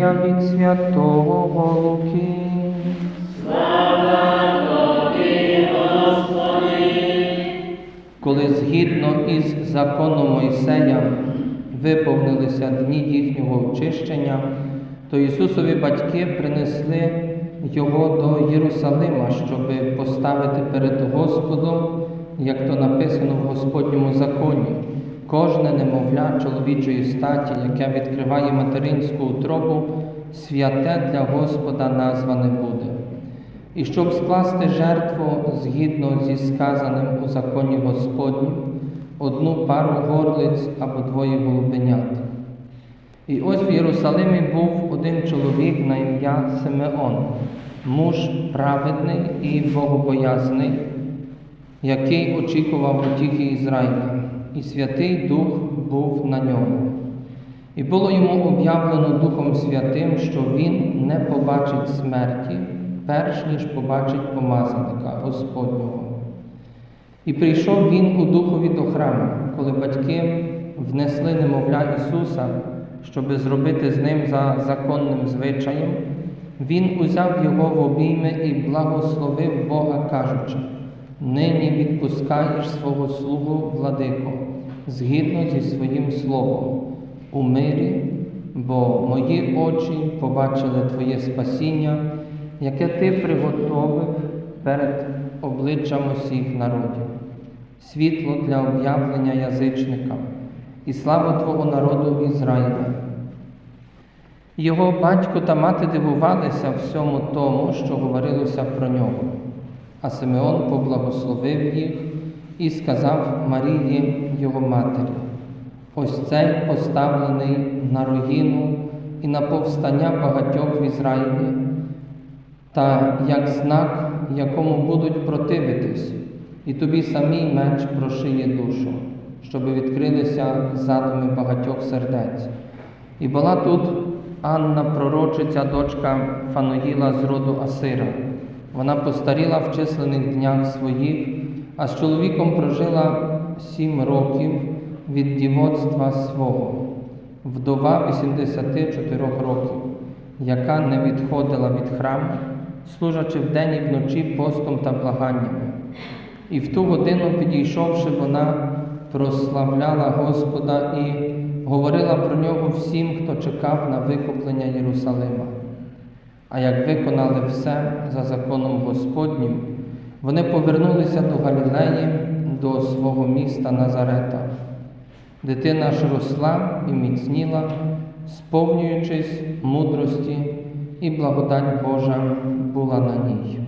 Євангелія від Святого Луки. Коли згідно із законом Мойсея виповнилися дні їхнього очищення, то Ісусові батьки принесли його до Єрусалима, щоб поставити перед Господом, як то написано в Господньому законі. Кожне немовля чоловічої статі, яке відкриває материнську утробу, святе для Господа назване буде. І щоб скласти жертву згідно зі сказаним у законі Господнім, одну пару горлиць або двоє голубенят. І ось в Єрусалимі був один чоловік на ім'я Симеон, муж праведний і богобоязний, який очікував утіхи Ізраїля, і Святий Дух був на ньому. І було йому об'явлено Духом Святим, що він не побачить смерті, перш ніж побачить помазаника Господнього. І прийшов він у духові до храму, коли батьки внесли немовля Ісуса, щоби зробити з ним за законним звичаєм, він узяв його в обійми і благословив Бога, кажучи: Нині відпускаєш свого слугу владико, згідно зі своїм словом, у мирі, бо мої очі побачили Твоє спасіння, яке Ти приготовив перед обличчям усіх народів, світло для об'явлення язичникам і славу Твого народу Ізраїля. Його батько та мати дивувалися всьому тому, що говорилося про нього. А Симеон поблагословив їх і сказав Марії, його матері: ось цей поставлений на руїну і на повстання багатьох в Ізраїлі, та як знак, якому будуть противитись, і тобі самій меч прошиє душу, щоб відкрилися задуми багатьох сердець. І була тут Анна, пророчиця, дочка Фануїла з роду Асира. Вона постаріла в численних днях своїх, а з чоловіком прожила сім років від дівоцтва свого, вдова 84 років, яка не відходила від храму, служачи вдень і вночі постом та благаннями. І в ту годину, підійшовши, вона прославляла Господа і говорила про нього всім, хто чекав на викуплення Єрусалима. А як виконали все за законом Господнім, вони повернулися до Галілеї, до свого міста Назарета. Дитина ж росла і міцніла, сповнюючись мудрості, і благодать Божа була на ній.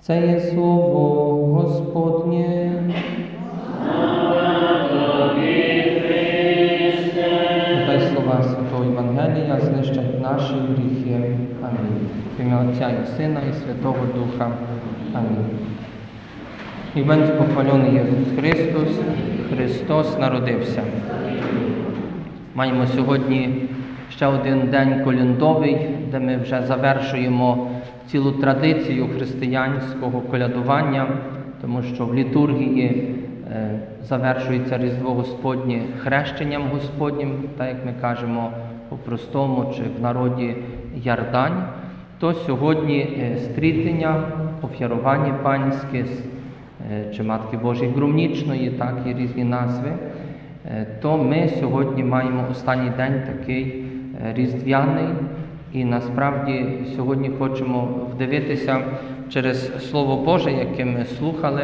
Це є слово Господнє. Нехай слова Святого Євангелія знищать наші гріхи. Амінь. В ім'я Отця і Сина, і Святого Духа. Амінь. І будь похвалений Ісус Христос, Христос народився. Маємо сьогодні ще один день колядовий, де ми вже завершуємо цілу традицію християнського колядування, тому що в літургії е, завершується Різдво Господнє хрещенням Господнім, так як ми кажемо по-простому чи в народі Ярдань, то сьогодні е, стрітення, панське с- е, чи Матки Божої Грумнічної, так і різні назви. Е, то ми сьогодні маємо останній день такий е, різдвяний, і насправді сьогодні хочемо вдивитися через Слово Боже, яке ми слухали,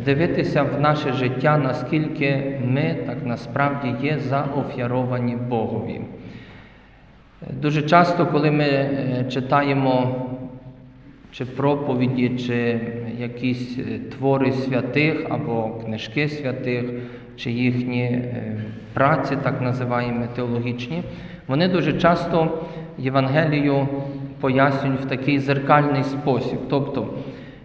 вдивитися в наше життя, наскільки ми так насправді є заофяровані Богові. Дуже часто, коли ми читаємо чи проповіді, чи якісь е, твори святих або книжки святих, чи їхні е, праці, так називаємо теологічні, вони дуже часто Євангелію пояснюють в такий зеркальний спосіб. Тобто,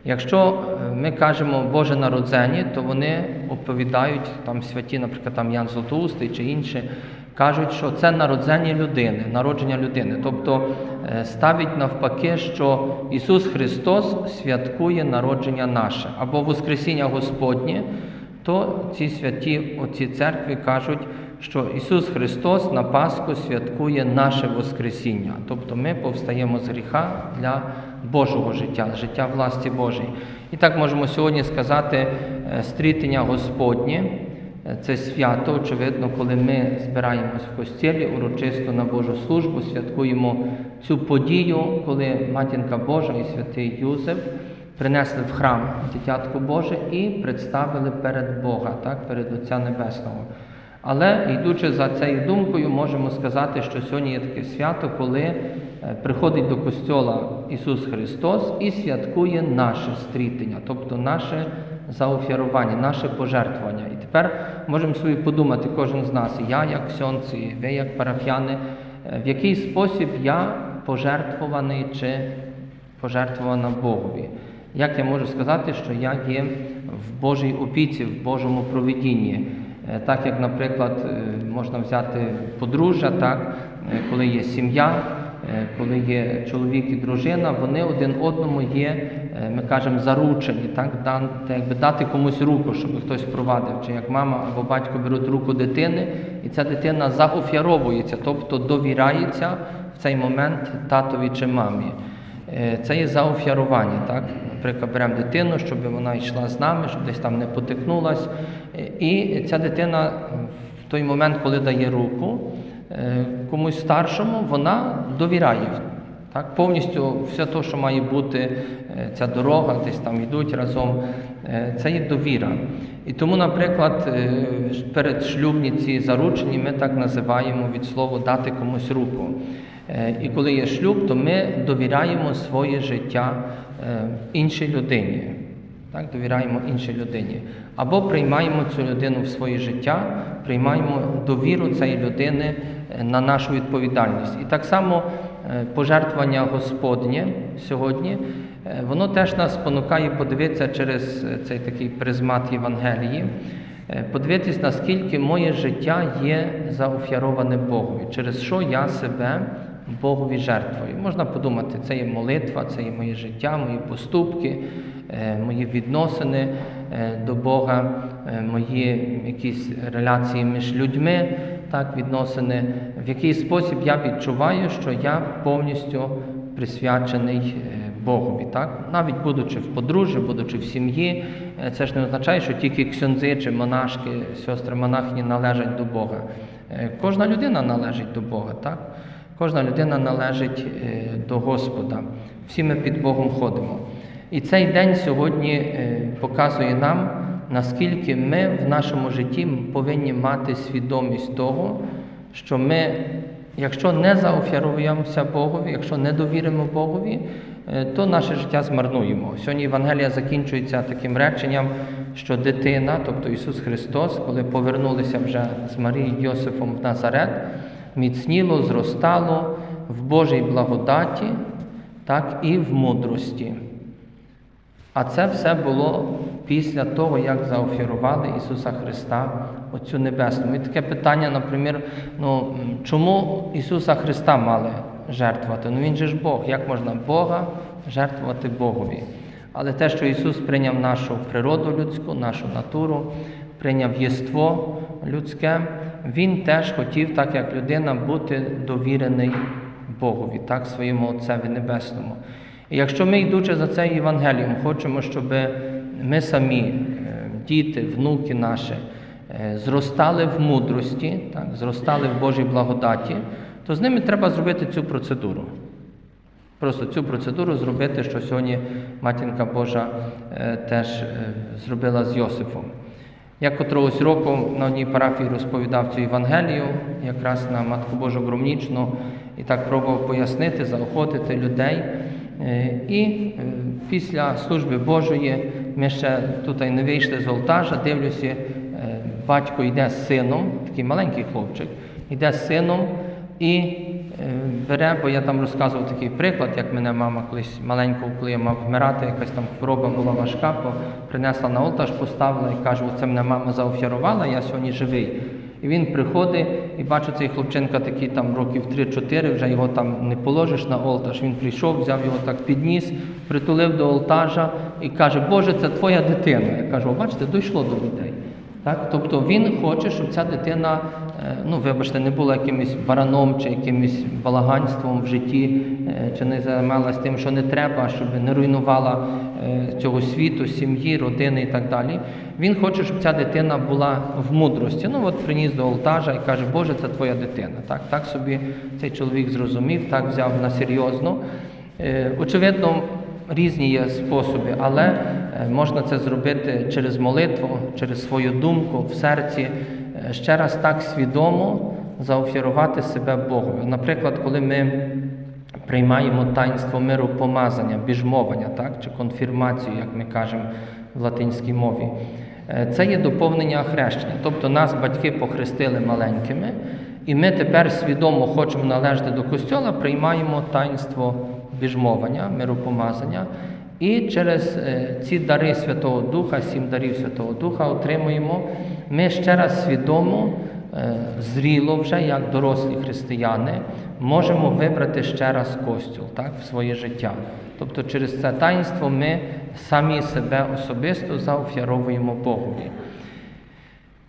якщо е, ми кажемо Боже народзення, то вони оповідають там святі, наприклад, там Ян Златоустий чи інші, кажуть, що це народження людини, народження людини. Тобто е, ставить навпаки, що Ісус Христос святкує народження наше або Воскресіння Господнє, то ці святі отці церкви кажуть, що Ісус Христос на Пасху святкує наше Воскресіння. Тобто ми повстаємо з гріха для Божого життя, життя власті Божої. І так можемо сьогодні сказати е, стрітення Господнє. Е, Це свято, очевидно, коли ми збираємось в костілі урочисто на Божу службу, святкуємо цю подію, коли Матінка Божа і святий Юзеф принесли в храм дитятко Боже і представили перед Бога, так, перед Отця Небесного. Але йдучи за цією думкою, можемо сказати, що сьогодні є таке свято, коли е, приходить до костьола Ісус Христос і святкує наше стрітення, тобто наше заофірування, наше пожертвування. І тепер можемо собі подумати, кожен з нас, я як ксьонц, і ви як парафіяни, е, в який спосіб я пожертвований чи пожертвована Богові. Як я можу сказати, що я є в Божій опіці, в Божому провидінні? Е, Так як, наприклад, е, можна взяти подружжя, так, коли є сім'я, коли є чоловік і дружина, вони один одному є, ми кажемо, заручені, так, та якби дати комусь руку, щоб хтось провадив, чи як мама або батько беруть руку дитини, і ця дитина заофіровується, тобто довіряється в цей момент татові чи мамі. Е, Це є заофіарування, так? Наприклад, беремо дитину, щоб вона йшла з нами, щоб десь там не потикнулась. Е, І ця дитина в той момент, коли дає руку е, комусь старшому, вона довіряє. Так? Повністю все те, що має бути, е, ця дорога, десь там йдуть разом, е, це є довіра. І тому, наприклад, е, перед шлюбні ці заручені ми так називаємо від слова дати комусь руку. І коли є шлюб, то ми довіряємо своє життя іншій людині. Так, довіряємо іншій людині. Або приймаємо цю людину в своє життя, приймаємо довіру цієї людини на нашу відповідальність. І так само пожертвування Господнє сьогодні, е, воно теж нас спонукає подивитися через е, цей такий призмат Євангелії, е, подивитись, наскільки моє життя є заофіароване Богові, через що я себе Богові жертвою. Можна подумати, це є молитва, це є моє життя, мої поступки, е, мої відносини е, до Бога, е, мої якісь реляції між людьми, так, відносини, в який спосіб я відчуваю, що я повністю присвячений е, Богові. Так? Навіть будучи в подружжі, будучи в сім'ї, е, це ж не означає, що тільки ксьондзи чи монашки, сестри монахні належать до Бога. Е, Кожна людина належить до Бога. так? Кожна людина належить до Господа. Всі ми під Богом ходимо. І цей день сьогодні показує нам, наскільки ми в нашому житті повинні мати свідомість того, що ми, якщо не заофіруємося Богові, якщо не довіримо Богові, е, то наше життя змарнуємо. Сьогодні Євангелія закінчується таким реченням, що дитина, тобто Ісус Христос, коли повернулися вже з Марією Йосифом в Назарет, міцніло, зростало в Божій благодаті, так і в мудрості. А це все було після того, як заофірували Ісуса Христа Отцю Небесному. І таке питання, наприклад, ну, чому Ісуса Христа мали жертвувати? Ну Він же ж Бог. Як можна Бога жертвувати Богові? Але те, що Ісус прийняв нашу природу людську, нашу натуру, прийняв єство людське, Він теж хотів, так як людина, бути довірений Богові, так, своєму Отцеві Небесному. І якщо ми, йдучи за цим Євангелієм, хочемо, щоб ми самі, е, діти, внуки наші, е, зростали в мудрості, так, зростали в Божій благодаті, то з ними треба зробити цю процедуру. Просто цю процедуру зробити, що сьогодні Матінка Божа е, теж зробила з Йосифом. Я котрогось року на одній парафії розповідав цю Євангелію, якраз на Матку Божу Громнічну, і так пробував пояснити, заохотити людей. І після служби Божої ми ще тут не вийшли з олтажа, дивлюся, е, батько йде з сином, такий маленький хлопчик, йде з сином і е, бере, бо я там розказував такий приклад, як мене мама колись маленько, коли я мав вмирати, якась там хвороба була важка, принесла на олтаж, поставила і каже, оце мене мама заофірувала, я сьогодні живий. Він приходить, і бачу, цей хлопчинка такий там років 3-4, вже його там не положиш на олтаж. Він прийшов, взяв його так підніс, притулив до олтажа і каже, Боже, це твоя дитина. Я кажу, бачите, дійшло до людей. Так? Тобто він хоче, щоб ця дитина, ну вибачте, не була якимось бараном чи якимось балаганством в житті, е, чи не займалася тим, що не треба, щоб не руйнувала е, цього світу, сім'ї, родини і так далі. Він хоче, щоб ця дитина була в мудрості. Ну от приніс до олтажа і каже, Боже, це твоя дитина. Так, так собі цей чоловік зрозумів, так взяв на серйозно. Е, Очевидно, різні є способи, але е, можна це зробити через молитву, через свою думку в серці, е, ще раз так свідомо заофірувати себе Богу. Наприклад, коли ми приймаємо таїнство миру помазання, біжмовання, так, чи конфірмацію, як ми кажемо в латинській мові. Е, Це є доповнення хрещення. Тобто нас батьки похрестили маленькими, і ми тепер свідомо хочемо належати до костьола, приймаємо таїнство біжмовання, миропомазання. І через е, ці дари Святого Духа, сім дарів Святого Духа отримуємо, ми ще раз свідомо, е, зріло вже, як дорослі християни, можемо вибрати ще раз костюл так, в своє життя. Тобто через це таїнство ми самі себе особисто заофіровуємо Богові.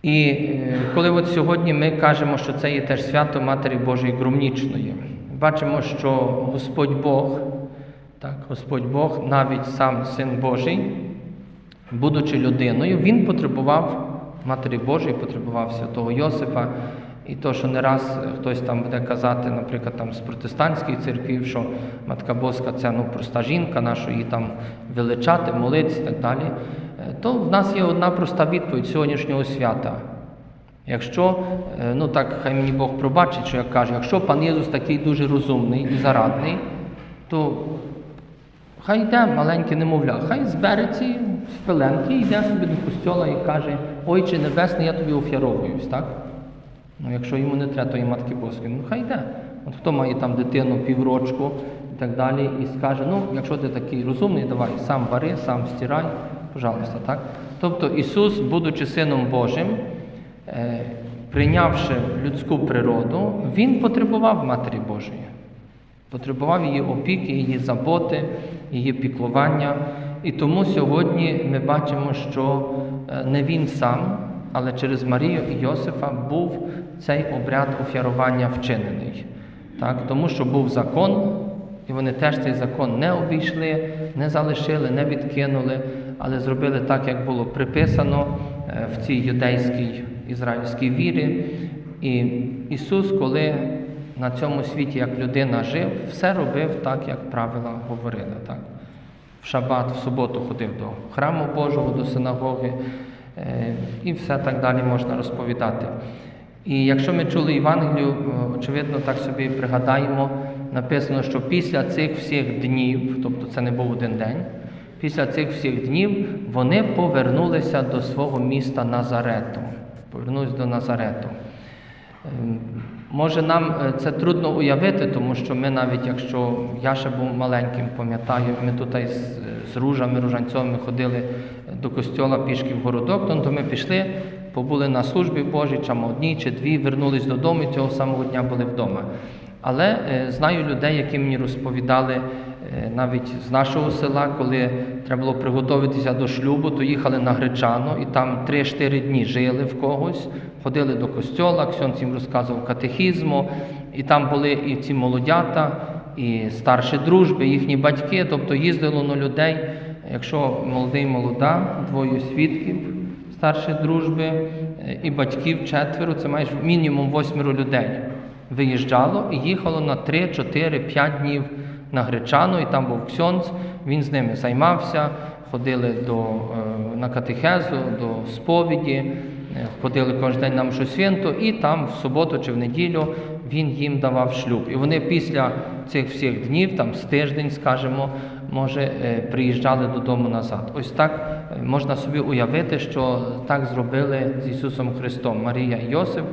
І е, коли от сьогодні ми кажемо, що це є теж свято Матері Божої Громнічної, бачимо, що Господь Бог, так, Господь Бог, навіть сам Син Божий, будучи людиною, він потребував Матері Божої, потребував святого Йосипа. І то, що не раз хтось там буде казати, наприклад, там з протестантських церквів, що Матка Боска це ну, проста жінка, нашу її там величати, молитися і так далі, е, то в нас є одна проста відповідь сьогоднішнього свята. Якщо, е, ну так, хай мені Бог пробачить, що я кажу, якщо пан Єсус такий дуже розумний і зарадний, то хай йде маленьке немовля, хай збереться з пеленки, йде собі до костьола і каже, Ойче Небесний, я тобі офіровуюсь, так? Ну, якщо йому не треба тої матки Боської, ну хай йде. От хто має там дитину піврочку і так далі, і скаже, ну, якщо ти такий розумний, давай сам вари, сам стирай, пожалуйста, так? Тобто Ісус, будучи Сином Божим, е, прийнявши людську природу, Він потребував Матері Божої. Потребував її опіки, її заботи, її піклування. І тому сьогодні ми бачимо, що е, не він сам, але через Марію і Йосифа був цей обряд офярування вчинений. Так? Тому що був закон, і вони теж цей закон не обійшли, не залишили, не відкинули, але зробили так, як було приписано е, в цій юдейській ізраїльській вірі. І Ісус, коли на цьому світі як людина жив, все робив так, як правила говорили. Так? В шабат, в суботу ходив до храму Божого, до синагоги, е, і все так далі можна розповідати. І якщо ми чули Євангелію, е, очевидно, так собі пригадаємо, написано, що після цих всіх днів, тобто це не був один день, після цих всіх днів вони повернулися до свого міста Назарету. Повернулися до Назарету. Може, нам е, це трудно уявити, тому що ми навіть, якщо я ще був маленьким, пам'ятаю, ми тут з, з ружами, ружанцями ходили до костьола пішки в городок, то, то ми пішли, побули на службі Божій, чи одній, чи дві, вернулись додому і цього самого дня були вдома. Але е, знаю людей, які мені розповідали навіть з нашого села, коли треба було приготуватися до шлюбу, то їхали на Гречану і там 3-4 дні жили в когось, ходили до костьола, Ксьонц їм розказував катехізму, і там були і ці молодята, і старші дружби, їхні батьки, тобто їздило на людей. Якщо молодий молода, двоє свідків старшої дружби е, і батьків четверо, це майже мінімум восьмеро людей виїжджало і їхало на 3, 4, 5 днів на Гречану, і там був Ксьонц, він з ними займався, ходили до, е, на катехезу, до сповіді, е, ходили кожен день на мшу святу, і там в суботу чи в неділю він їм давав шлюб. І вони після цих всіх днів, там з тиждень, скажімо, може, е, приїжджали додому назад. Ось так можна собі уявити, що так зробили з Ісусом Христом. Марія і Йосип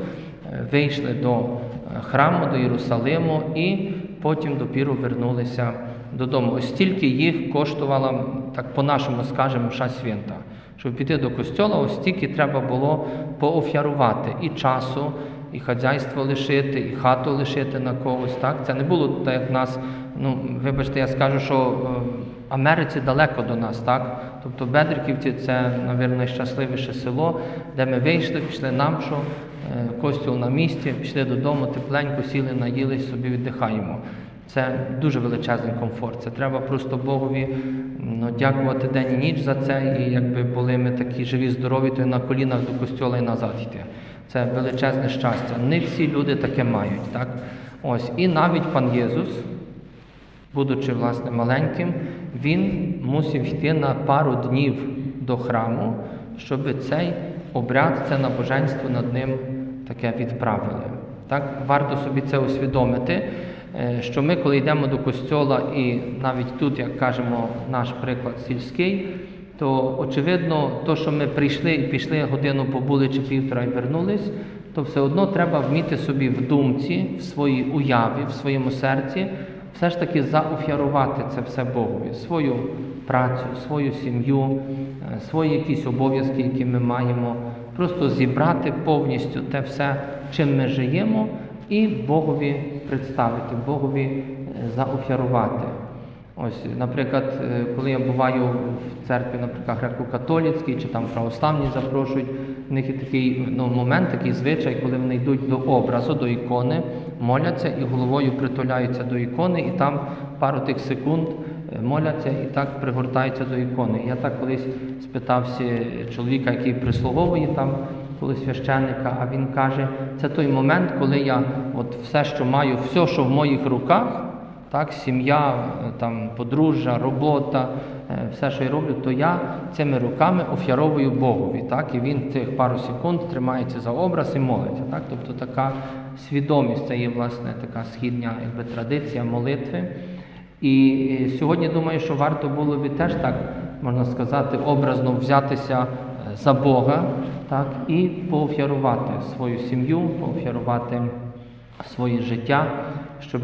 вийшли до храму, до Єрусалиму і потім допіру вернулися додому. Ось стільки їх коштувала, так по-нашому скажемо, ша свята. Щоб піти до костьола, ось стільки треба було поофярувати і часу, і хазяйство лишити, і хату лишити на когось. Так? Це не було так, як нас. Ну, вибачте, я скажу, що е, Америці далеко до нас, так? Тобто Бедриківці це, мабуть, найщасливіше село, де ми вийшли, пішли нам, що е, костюл на місці, пішли додому, тепленько сіли, наїлись, собі віддихаємо. Це дуже величезний комфорт. Це треба просто Богові ну, дякувати день і ніч за це. І якби були ми такі живі, здорові, то й на колінах до костьола і назад йти. Це величезне щастя. Не всі люди таке мають. Так? Ось. І навіть пан Єсус, будучи власне маленьким, він мусив йти на пару днів до храму, щоб цей обряд, це набоженство над ним таке відправили. Так? Варто собі це усвідомити, е, що ми, коли йдемо до костьола, і навіть тут, як кажемо, наш приклад сільський, то очевидно, то, що ми прийшли і пішли годину побули чи півтора і вернулись, то все одно треба вміти собі в думці, в своїй уяві, в своєму серці, все ж таки заофярувати це все Богові, свою працю, свою сім'ю, е, свої якісь обов'язки, які ми маємо, просто зібрати повністю те все, чим ми живемо, і Богові представити, Богові е, заофярувати. Ось, наприклад, е, коли я буваю в церкві, наприклад, греко-католицькій чи там православні запрошують, в них є такий ну, момент, такий звичай, коли вони йдуть до образу, до ікони, моляться і головою притуляються до ікони, і там пару тих секунд е, моляться і так пригортаються до ікони. Я так колись спитався чоловіка, який прислуговує там, коли священника, а він каже, це той момент, коли я от все, що маю, все, що в моїх руках. Так, сім'я, е, там, подружжя, робота, е, все, що я роблю, то я цими руками офяровую Богові. Так, і він тих пару секунд тримається за образ і молиться. Так, тобто така свідомість, це є власне така східня якби, традиція молитви. І е, сьогодні думаю, що варто було би теж так, можна сказати, образно взятися за Бога так, і поофярувати свою сім'ю, поофярувати своє життя, щоб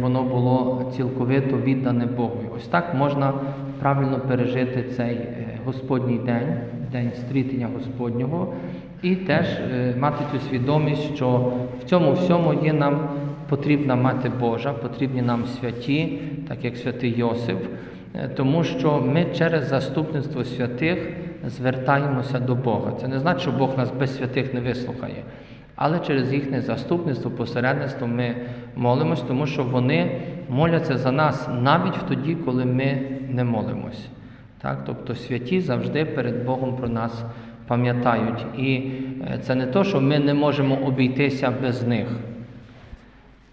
воно було цілковито віддане Богові. Ось так можна правильно пережити цей е, Господній день, день стрітення Господнього, і теж е, мати цю свідомість, що в цьому всьому є нам потрібна мати Божа, потрібні нам святі, так як святий Йосиф, е, тому що ми через заступництво святих звертаємося до Бога. Це не значить, що Бог нас без святих не вислухає. Але через їхнє заступництво, посередництво ми молимось, тому що вони моляться за нас навіть тоді, коли ми не молимось. Так? Тобто святі завжди перед Богом про нас пам'ятають. І е, це не то, що ми не можемо обійтися без них.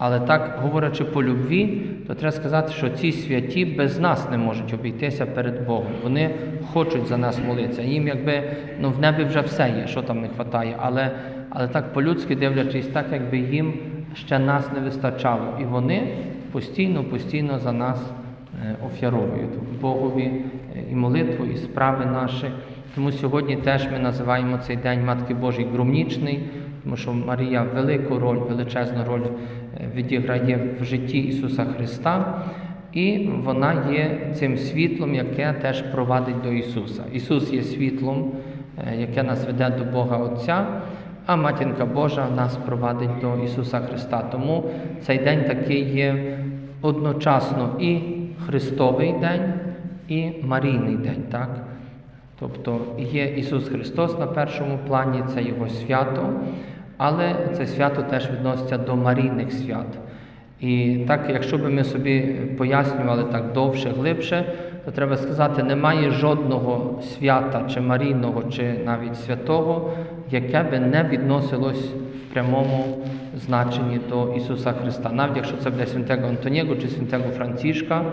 Але так, говорячи по любві, то треба сказати, що ці святі без нас не можуть обійтися перед Богом. Вони хочуть за нас молитися. Їм якби ну, в небі вже все є, що там не вистачає. Але, але так по-людськи дивлячись, так якби їм ще нас не вистачало. І вони постійно, постійно за нас е, офяровують Богові е, і молитву, і справи наші. Тому сьогодні теж ми називаємо цей день Матки Божій Громнічний, тому що Марія велику роль, величезну роль е, відіграє в житті Ісуса Христа, і вона є цим світлом, яке теж провадить до Ісуса. Ісус є світлом, е, яке нас веде до Бога Отця, а Матінка Божа нас провадить до Ісуса Христа. Тому цей день такий є одночасно і Христовий день, і Марійний день. так? Тобто є Ісус Христос на першому плані, це Його свято, але це свято теж відноситься до марійних свят. І так, якщо би ми собі пояснювали так довше, глибше, то треба сказати, немає жодного свята, чи марійного, чи навіть святого, яке би не відносилось в прямому значенні до Ісуса Христа. Навіть якщо це буде святого Антоніго чи святого Францішка,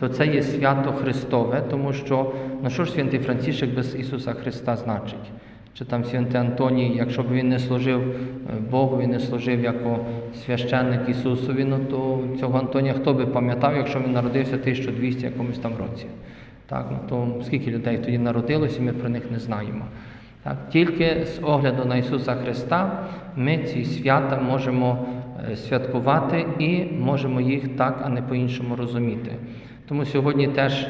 то це є свято Христове, тому що ну що ж святий Францішек без Ісуса Христа значить? Чи там святий Антоній, якщо б він не служив е, Богові, не служив як священник Ісусові, ну то цього Антонія хто би пам'ятав, якщо він народився в 1200 якомусь там році? Так, ну то скільки людей тоді народилося, ми про них не знаємо. Так, Тільки з огляду на Ісуса Христа ми ці свята можемо е, святкувати і можемо їх так, а не по-іншому розуміти. Тому сьогодні теж е,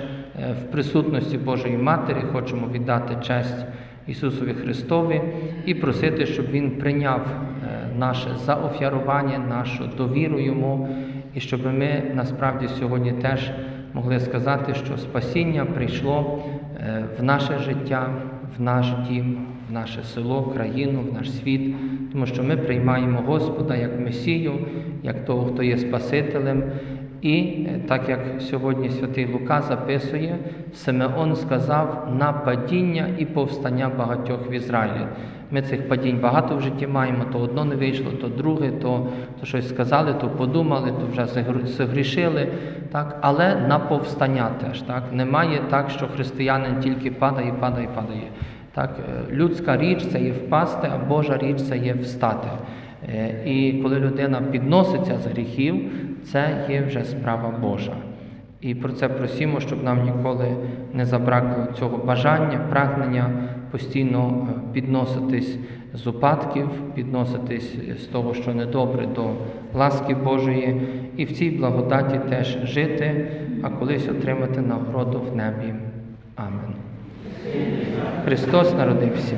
в присутності Божої Матері хочемо віддати честь Ісусові Христові і просити, щоб Він прийняв е, наше заофярування, нашу довіру Йому, і щоб ми насправді сьогодні теж могли сказати, що спасіння прийшло е, в наше життя, в наш дім, в наше село, країну, в наш світ, тому що ми приймаємо Господа як Месію, як того, хто є Спасителем. І е, так як сьогодні святий Лука записує, Симеон сказав на падіння і повстання багатьох в Ізраїлі. Ми цих падінь багато в житті маємо, то одно не вийшло, то друге, то, то щось сказали, то подумали, то вже загр- загрішили. Так? Але на повстання теж. Так? Немає так, що християнин тільки падає, падає, падає. Так? Е, Людська річ це є впасти, а Божа річ це є встати. Е, І коли людина підноситься з гріхів, це є вже справа Божа. І про це просимо, щоб нам ніколи не забракло цього бажання, прагнення постійно е, підноситись з упадків, підноситись з того, що недобре, до ласки Божої, і в цій благодаті теж жити, а колись отримати нагороду в небі. Амен. Христос народився.